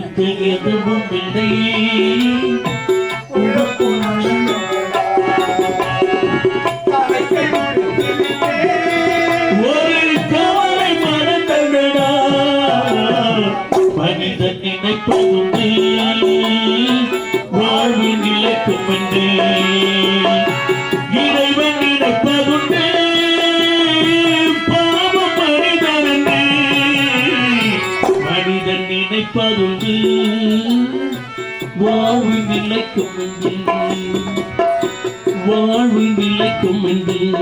விட்டு எதுவும் இல்லை. மனிதன் வாழ்வு நிலைக்கும் என்று. நினைப்பதுண்டு. வாழ்வு நிலைக்கும் என்று. வாழ்வு நிலைக்கும் என்று.